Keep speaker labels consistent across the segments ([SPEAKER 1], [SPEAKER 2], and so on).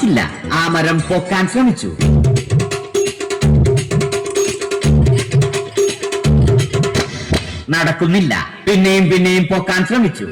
[SPEAKER 1] സാധിച്ചില്ല ആ മരം പൊക്കാൻ ശ്രമിച്ചു. നടക്കുന്നില്ല. പിന്നെയും പിന്നെയും പൊക്കാൻ ശ്രമിച്ചു.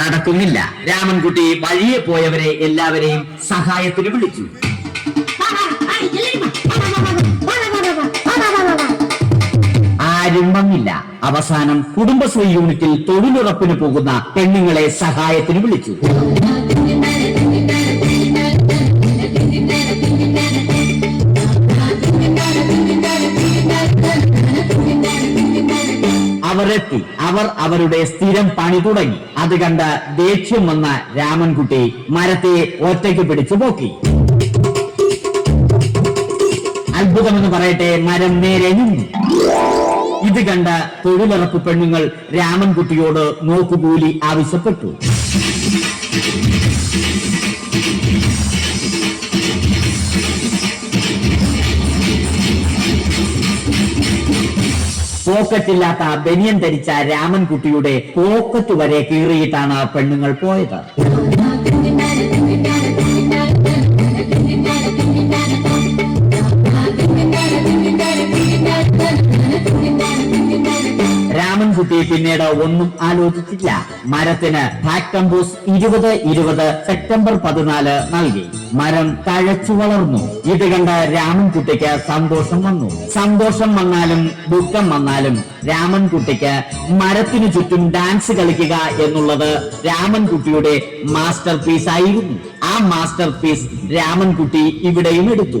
[SPEAKER 1] നടക്കുന്നില്ല. രാമൻകുട്ടി വഴിയെ പോയവരെ എല്ലാവരെയും സഹായത്തിന് വിളിച്ചു. ആരും വന്നില്ല. അവസാനം കുടുംബശ്രീ യൂണിറ്റിൽ തൊഴിലുറപ്പിന് പോകുന്ന പെണ്ണുങ്ങളെ സഹായത്തിന് വിളിച്ചു. അവരെത്തി അവർ അവരുടെ സ്ഥിരം പണി തുടങ്ങി. അത് കണ്ട ദേഷ്യം വന്ന രാമൻകുട്ടി മരത്തെ ഒറ്റയ്ക്ക് പിടിച്ചു പോക്കി അത്ഭുതമെന്ന് പറയട്ടെ മരം നേരെ നിന്നു. ഇത് കണ്ട തൊഴിലുറപ്പ് പെണ്ണുങ്ങൾ രാമൻകുട്ടിയോട് നോക്കുകൂലി ആവശ്യപ്പെട്ടു. പോക്കറ്റില്ലാത്ത ബനിയൻ ധരിച്ച രാമൻകുട്ടിയുടെ പോക്കറ്റ് വരെ കീറിയിട്ടാണ് പെണ്ണുങ്ങൾ പോയത്. പിന്നീട് ഒന്നും ആലോചിച്ചില്ല. മരത്തിന് ഫാക്ടംബൂസ് ഇരുപത് ഇരുപത് സെപ്റ്റംബർ പതിനാല് നൽകി. മരം തഴച്ചു വളർന്നു. ഇത് കണ്ട രാമൻകുട്ടിക്ക് സന്തോഷം വന്നു. സന്തോഷം വന്നാലും ദുഃഖം വന്നാലും രാമൻകുട്ടിക്ക് മരത്തിനു ചുറ്റും ഡാൻസ് കളിക്കുക എന്നുള്ളത് രാമൻകുട്ടിയുടെ മാസ്റ്റർ പീസ് ആയിരുന്നു. ആ മാസ്റ്റർ പീസ് രാമൻകുട്ടി ഇവിടെയും എടുത്തു.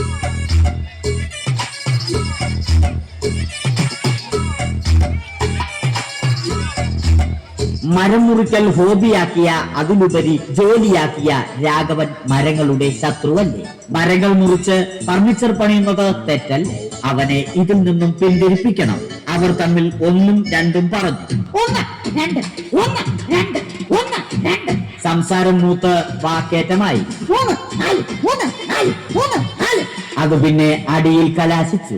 [SPEAKER 1] മരം മുറിക്കൽ ഹോബിയാക്കിയ അതിലുപരി ജോലിയാക്കിയ രാഘവൻ മരങ്ങളുടെ ശത്രുവല്ലേ? മരങ്ങൾ മുറിച്ച് ഫർണിച്ചർ പണിയുന്നത് തെറ്റൽ അവനെ ഇതിൽ നിന്നും പിന്തിരിപ്പിക്കണം. അവർ തമ്മിൽ ഒന്നും രണ്ടും പറഞ്ഞു.
[SPEAKER 2] ഒന്ന് രണ്ട് ഒന്ന് രണ്ട് ഒന്ന് രണ്ട്.
[SPEAKER 1] സംസാരം മൂത്ത് വാക്കേറ്റമായി.
[SPEAKER 2] മൂന്ന് നാല് മൂന്ന് നാല് മൂന്ന് നാല്.
[SPEAKER 1] അത് പിന്നെ അടിയിൽ കലാശിച്ചു.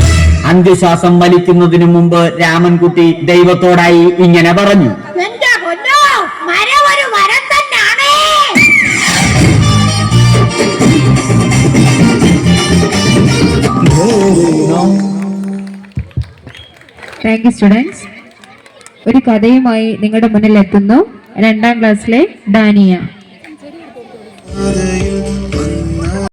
[SPEAKER 1] അന്ത്യശ്വാസം വലിക്കുന്നതിനു മുമ്പ് രാമൻകുട്ടി ദൈവത്തോടായി ഇങ്ങനെ പറഞ്ഞു.
[SPEAKER 3] താങ്ക് യു സ്റ്റുഡൻസ് ഒരു കഥയുമായി നിങ്ങളുടെ മുന്നിൽ എത്തുന്നു രണ്ടാം ക്ലാസ്സിലെ ഡാനിയ.